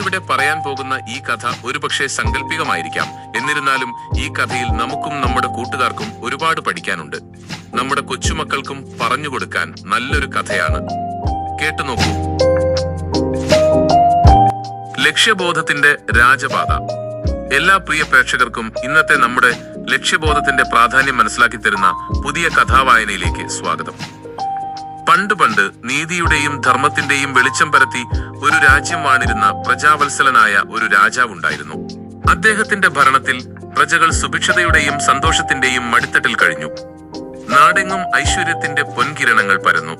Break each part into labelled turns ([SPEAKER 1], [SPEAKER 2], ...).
[SPEAKER 1] ഇവിടെ പറയാൻ പോകുന്ന ഈ കഥ ഒരുപക്ഷെ സങ്കല്പികമായിരിക്കാം. എന്നിരുന്നാലും ഈ കഥയിൽ നമുക്കും നമ്മുടെ കൂട്ടുകാർക്കും ഒരുപാട് പഠിക്കാനുണ്ട്. നമ്മുടെ കൊച്ചുമക്കൾക്കും പറഞ്ഞുകൊടുക്കാൻ നല്ലൊരു കഥയാണ്. കേട്ടു നോക്കൂ. ലക്ഷ്യബോധത്തിന്റെ രാജപാത. എല്ലാ പ്രിയ പ്രേക്ഷകർക്കും ഇന്നത്തെ നമ്മുടെ ലക്ഷ്യബോധത്തിന്റെ പ്രാധാന്യം മനസ്സിലാക്കി തരുന്ന പുതിയ കഥാവായനയിലേക്ക് സ്വാഗതം. പണ്ട് പണ്ട് നീതിയുടെയും ധർമ്മത്തിന്റെയും വെളിച്ചം പരത്തി ഒരു രാജ്യം വാണിരുന്ന പ്രജാവത്സലനായ ഒരു രാജാവുണ്ടായിരുന്നു. അദ്ദേഹത്തിന്റെ ഭരണത്തിൽ പ്രജകൾ സുഭിക്ഷതയുടെയും സന്തോഷത്തിന്റെയും മടിത്തട്ടിൽ കഴിഞ്ഞു. നാടെങ്ങും ഐശ്വര്യത്തിന്റെ പൊൻകിരണങ്ങൾ പരന്നു.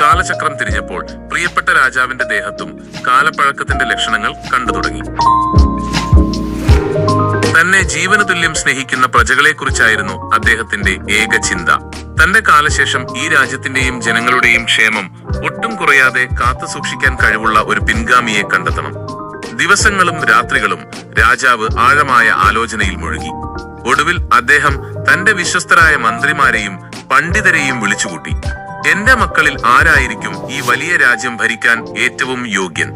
[SPEAKER 1] കാലചക്രം തിരിഞ്ഞപ്പോൾ പ്രിയപ്പെട്ട രാജാവിന്റെ ദേഹത്തും കാലപ്പഴക്കത്തിന്റെ ലക്ഷണങ്ങൾ കണ്ടു തുടങ്ങി. തന്നെ ജീവന തുല്യം സ്നേഹിക്കുന്ന പ്രജകളെക്കുറിച്ചായിരുന്നു അദ്ദേഹത്തിന്റെ ഏക ചിന്ത തന്റെ കാലശേഷം ഈ രാജ്യത്തിന്റെയും ജനങ്ങളുടെയും ക്ഷേമം ഒട്ടും കുറയാതെ കാത്തു സൂക്ഷിക്കാൻ കഴിവുള്ള ഒരു പിൻഗാമിയെ കണ്ടെത്തണം. ദിവസങ്ങളും രാത്രികളും രാജാവ് ആഴമായ ആലോചനയിൽ മുഴുകി. ഒടുവിൽ അദ്ദേഹം തന്റെ വിശ്വസ്തരായ മന്ത്രിമാരെയും പണ്ഡിതരെയും വിളിച്ചുകൂട്ടി. എന്റെ മക്കളിൽ ആരായിരിക്കും ഈ വലിയ രാജ്യം ഭരിക്കാൻ ഏറ്റവും യോഗ്യൻ?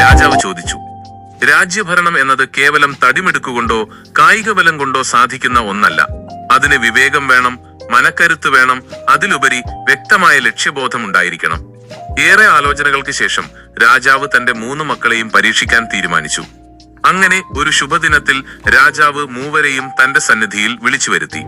[SPEAKER 1] രാജാവ് ചോദിച്ചു. രാജ്യഭരണം എന്നത് കേവലം തടിമെടുക്കുകൊണ്ടോ കായിക ബലം കൊണ്ടോ സാധിക്കുന്ന ഒന്നല്ല. അതിന് വിവേകം വേണം മനക്കരുത്ത് വേണം അതിലുപരി വ്യക്തമായ ലക്ഷ്യബോധം ഉണ്ടായിരിക്കണം. ഏറെ ആലോചനകൾക്ക് ശേഷം രാജാവ് തന്റെ മൂന്ന് മക്കളെയും പരീക്ഷിക്കാൻ തീരുമാനിച്ചു. അങ്ങനെ ഒരു ശുഭദിനത്തിൽ രാജാവ് മൂവരെയും തന്റെ സന്നിധിയിൽ വിളിച്ചു വരുത്തി.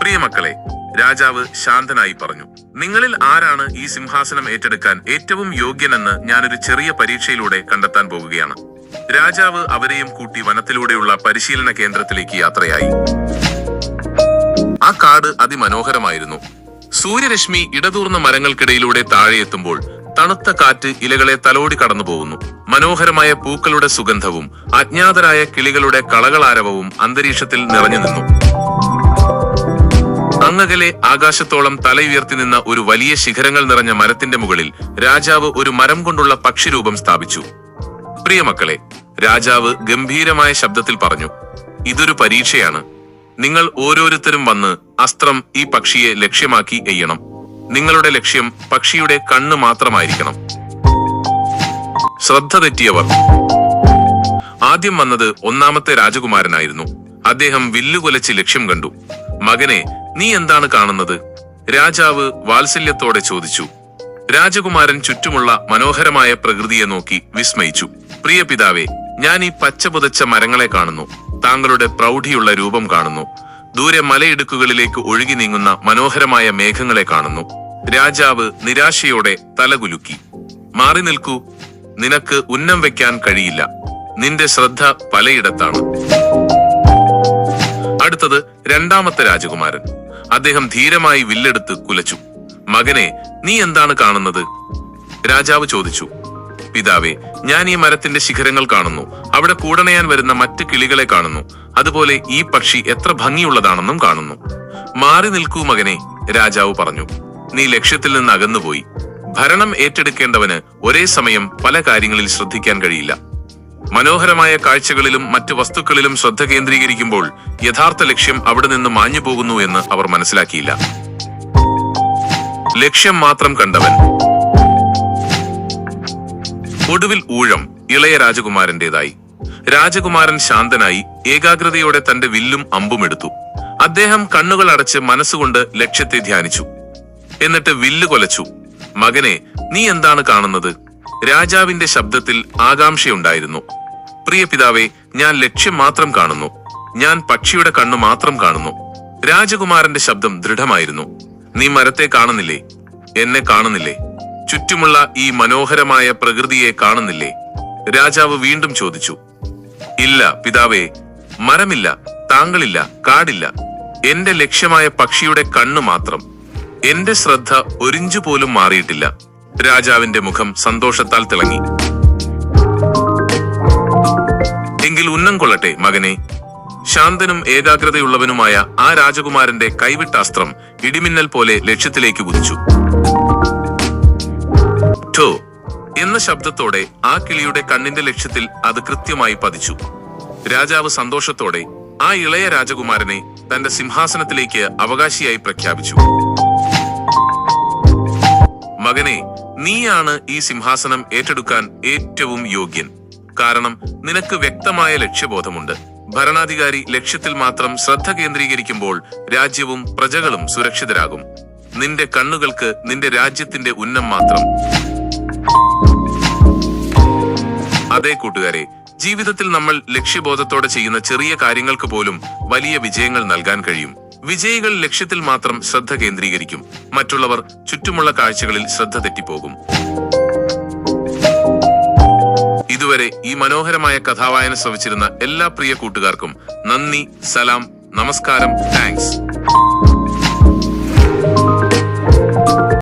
[SPEAKER 1] പ്രിയമക്കളെ രാജാവ് ശാന്തനായി പറഞ്ഞു നിങ്ങളിൽ ആരാണ് ഈ സിംഹാസനം ഏറ്റെടുക്കാൻ ഏറ്റവും യോഗ്യനെന്ന് ഞാനൊരു ചെറിയ പരീക്ഷയിലൂടെ കണ്ടെത്താൻ പോകുകയാണ്. രാജാവ് അവരെയും കൂട്ടി വനത്തിലൂടെയുള്ള പരിശീലന കേന്ദ്രത്തിലേക്ക് യാത്രയായി. ആ കാട് അതിമനോഹരമായിരുന്നു. സൂര്യരശ്മി ഇടതൂർന്ന മരങ്ങൾക്കിടയിലൂടെ താഴെ എത്തുമ്പോൾ തണുത്ത കാറ്റ് ഇലകളെ തലോടി കടന്നു പോകുന്നു മനോഹരമായ പൂക്കളുടെ സുഗന്ധവും അജ്ഞാതരായ കിളികളുടെ കളകളാരവവും അന്തരീക്ഷത്തിൽ നിറഞ്ഞു നിന്നു. അങ്ങകലെ ആകാശത്തോളം തലയുയർത്തി നിന്ന ഒരു വലിയ ശിഖരങ്ങൾ നിറഞ്ഞ മരത്തിന്റെ മുകളിൽ രാജാവ് ഒരു മരം കൊണ്ടുള്ള പക്ഷിരൂപം സ്ഥാപിച്ചു. പ്രിയമക്കളെ രാജാവ് ഗംഭീരമായ ശബ്ദത്തിൽ പറഞ്ഞു ഇതൊരു പരീക്ഷയാണ്. നിങ്ങൾ ഓരോരുത്തരും വന്ന് അസ്ത്രം ഈ പക്ഷിയെ ലക്ഷ്യമാക്കി എയ്യണം. നിങ്ങളുടെ ലക്ഷ്യം പക്ഷിയുടെ കണ്ണ് മാത്രമായിരിക്കണം. ശ്രദ്ധ തെറ്റിയവർ. ആദ്യം വന്നത് ഒന്നാമത്തെ രാജകുമാരനായിരുന്നു. അദ്ദേഹം വില്ലുകൊലച്ച് ലക്ഷ്യം കണ്ടു. മകനെ നീ എന്താണ് കാണുന്നത്? രാജാവ് വാത്സല്യത്തോടെ ചോദിച്ചു. രാജകുമാരൻ ചുറ്റുമുള്ള മനോഹരമായ പ്രകൃതിയെ നോക്കി വിസ്മയിച്ചു. പ്രിയ പിതാവേ ഞാൻ ഈ പച്ച പുതച്ച മരങ്ങളെ കാണുന്നു. താങ്കളുടെ പ്രൗഢിയുള്ള രൂപം കാണുന്നു. ദൂരെ മലയിടുക്കുകളിലേക്ക് ഒഴുകി നീങ്ങുന്ന മനോഹരമായ മേഘങ്ങളെ കാണുന്നു. രാജാവ് നിരാശയോടെ തലകുലുക്കി. മാറി നിൽക്കൂ. നിനക്ക് ഉന്നം വെക്കാൻ കഴിയില്ല. നിന്റെ ശ്രദ്ധ പലയിടത്താണ്. അടുത്തത് രണ്ടാമത്തെ രാജകുമാരൻ. അദ്ദേഹം ധീരമായി വില്ലെടുത്ത് കുലച്ചു. മകനെ നീ എന്താണ് കാണുന്നത്? രാജാവ് ചോദിച്ചു. പിതാവേ ഞാൻ ഈ മരത്തിന്റെ ശിഖരങ്ങൾ കാണുന്നു. അവിടെ കൂടണയാൻ വരുന്ന മറ്റ് കിളികളെ കാണുന്നു. അതുപോലെ ഈ പക്ഷി എത്ര ഭംഗിയുള്ളതാണെന്നും കാണുന്നു. മാറി നിൽക്കൂ മകനെ രാജാവ് പറഞ്ഞു. നീ ലക്ഷ്യത്തിൽ നിന്ന് അകന്നുപോയി. ഭരണം ഏറ്റെടുക്കേണ്ടവന് ഒരേ സമയം പല കാര്യങ്ങളിൽ ശ്രദ്ധിക്കാൻ കഴിയില്ല. മനോഹരമായ കാഴ്ചകളിലും മറ്റ് വസ്തുക്കളിലും ശ്രദ്ധ കേന്ദ്രീകരിക്കുമ്പോൾ യഥാർത്ഥ ലക്ഷ്യം അവിടെ നിന്ന് മാഞ്ഞു പോകുന്നു എന്ന് അവർ മനസ്സിലാക്കിയില്ല. ലക്ഷ്യം മാത്രം കണ്ടവൻ. ഒടുവിൽ ഊഴം ഇളയ രാജകുമാരന്റേതായി. രാജകുമാരൻ ശാന്തനായി ഏകാഗ്രതയോടെ തന്റെ വില്ലും അമ്പും എടുത്തു. അദ്ദേഹം കണ്ണുകൾ അടച്ച് മനസ്സുകൊണ്ട് ലക്ഷ്യത്തെ ധ്യാനിച്ചു. എന്നിട്ട് വില്ല് കൊലച്ചു. മകനെ നീ എന്താണ് കാണുന്നത്? രാജാവിന്റെ ശബ്ദത്തിൽ ആകാംക്ഷയുണ്ടായിരുന്നു. പ്രിയ പിതാവേ ഞാൻ ലക്ഷ്യം മാത്രം കാണുന്നു. ഞാൻ പക്ഷിയുടെ കണ്ണു മാത്രം കാണുന്നു. രാജകുമാരന്റെ ശബ്ദം ദൃഢമായിരുന്നു. നീ മരത്തെ കാണുന്നില്ലേ? എന്നെ കാണുന്നില്ലേ? ചുറ്റുമുള്ള ഈ മനോഹരമായ പ്രകൃതിയെ കാണുന്നില്ലേ? രാജാവ് വീണ്ടും ചോദിച്ചു. ഇല്ല പിതാവേ മരമില്ല താങ്കളില്ല കാടില്ല. എന്റെ ലക്ഷ്യമായ പക്ഷിയുടെ കണ്ണു മാത്രം. എന്റെ ശ്രദ്ധ ഒരിഞ്ചു പോലും മാറിയിട്ടില്ല. രാജാവിന്റെ മുഖം സന്തോഷത്താൽ തിളങ്ങി. എങ്കിൽ ഉന്നം കൊള്ളട്ടെ മകനെ. ശാന്തനും ഏകാഗ്രതയുള്ളവനുമായ ആ രാജകുമാരന്റെ കൈവിട്ട അസ്ത്രം ഇടിമിന്നൽ പോലെ ലക്ഷ്യത്തിലേക്ക് കുതിച്ചു. എന്ന ശബ്ദത്തോടെ ആ കിളിയുടെ കണ്ണിന്റെ ലക്ഷ്യത്തിൽ അത് കൃത്യമായി പതിച്ചു. രാജാവ് സന്തോഷത്തോടെ ആ ഇളയ രാജകുമാരനെ തന്റെ സിംഹാസനത്തിലേക്ക് അവകാശിയായി പ്രഖ്യാപിച്ചു. മകനെ നീയാണ് ഈ സിംഹാസനം ഏറ്റെടുക്കാൻ ഏറ്റവും യോഗ്യൻ. കാരണം നിനക്ക് വ്യക്തമായ ലക്ഷ്യബോധമുണ്ട്. ഭരണാധികാരി ലക്ഷ്യത്തിൽ മാത്രം ശ്രദ്ധ കേന്ദ്രീകരിക്കുമ്പോൾ രാജ്യവും പ്രജകളും സുരക്ഷിതരാകും. നിന്റെ കണ്ണുകൾക്ക് നിന്റെ രാജ്യത്തിന്റെ ഉന്നം മാത്രം. അതേ കൂട്ടുകാരെ ജീവിതത്തിൽ നമ്മൾ ലക്ഷ്യബോധത്തോടെ ചെയ്യുന്ന ചെറിയ കാര്യങ്ങൾക്ക് പോലും വലിയ വിജയങ്ങൾ നൽകാൻ കഴിയും. വിജയികൾ ലക്ഷ്യത്തിൽ മാത്രം ശ്രദ്ധ കേന്ദ്രീകരിക്കും. മറ്റുള്ളവർ ചുറ്റുമുള്ള കാഴ്ചകളിൽ ശ്രദ്ധ തെറ്റിപ്പോകും. ഇതുവരെ ഈ മനോഹരമായ കഥാവായന ശ്രമിച്ചിരുന്ന എല്ലാ പ്രിയ കൂട്ടുകാർക്കും നന്ദി സലാം നമസ്കാരം താങ്ക്സ്.